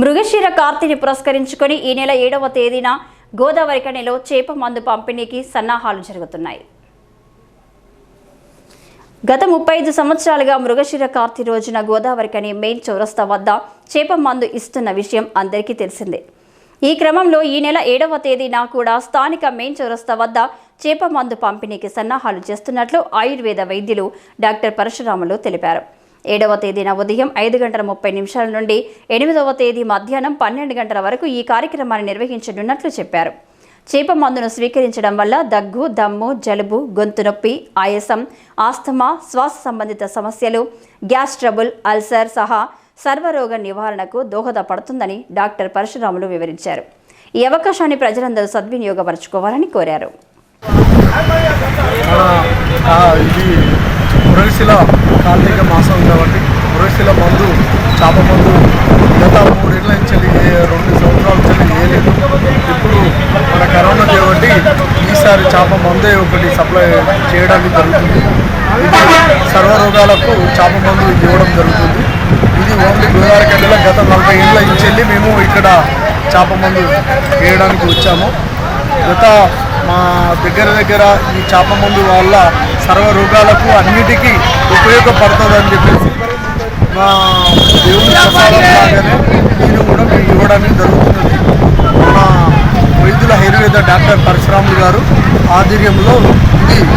మృగశిర కార్తీని పురస్కరించుకొని ఈ నెల ఏడవ తేదీన గోదావరి కనిలో చేప మందు పంపిణీకి సన్నాహాలు జరుగుతున్నాయి. గత ముప్పై ఐదు సంవత్సరాలుగా మృగశిర కార్తీ రోజున గోదావరి కణి మెయిన్ చౌరస్తా వద్ద చేప మందు ఇస్తున్న విషయం అందరికీ తెలిసిందే. ఈ క్రమంలో ఈ నెల ఏడవ తేదీన కూడా స్థానిక మెయిన్ చౌరస్తా వద్ద చేప మందు పంపిణీకి సన్నాహాలు చేస్తున్నట్లు ఆయుర్వేద వైద్యులు డాక్టర్ పరశురాములు తెలిపారు. ఏడవ తేదీన ఉదయం ఐదు గంటల ముప్పై నిమిషాల నుండి ఎనిమిదవ తేదీ మధ్యాహ్నం పన్నెండు గంటల వరకు ఈ కార్యక్రమాన్ని నిర్వహించనున్నట్లు చెప్పారు. చేప మందును స్వీకరించడం వల్ల దగ్గు దమ్ము జలుబు గొంతు నొప్పి ఆయాసం ఆస్తమా శ్వాస సంబంధిత సమస్యలు గ్యాస్ ట్రబుల్ అల్సర్ సహా సర్వరోగ నివారణకు దోహదపడుతుందని డాక్టర్ పరశురాములు వివరించారు. ఈ అవకాశాన్ని ప్రజలందరూ సద్వినియోగపరచుకోవాలని కోరారు. మన కార్తీక మాసం కాబట్టి మురళిశిల మందు చేప మందు గత మూడేళ్ళ నుంచి ఏ- రెండు సంవత్సరాల నుంచి వేయలేదు ఇప్పుడు మన కరోనా కాబట్టి ఈసారి చేప మందే ఒకటి సప్లై చేయడానికి జరుగుతుంది. ఇది సర్వరోగాలకు చేప మందు ఇవ్వడం జరుగుతుంది. ఇది ఓన్లీ గోదావరి కండిలో గత నలభై ఏళ్ళ నుంచి మేము ఇక్కడ చేప మందు వేయడానికి వచ్చాము. గత మా దగ్గర దగ్గర ఈ చేప మందు వల్ల సర్వ రోగాలకు అన్నిటికీ ఉపయోగపడుతుందని చెప్పేసి మా దేవుని ప్రసాదం కూడా మీకు ఇవ్వడానికి జరుగుతున్నది మా వైద్యుల ఆయుర్వేద డాక్టర్ పరశురాములు గారు ఆధ్వర్యంలో ఇది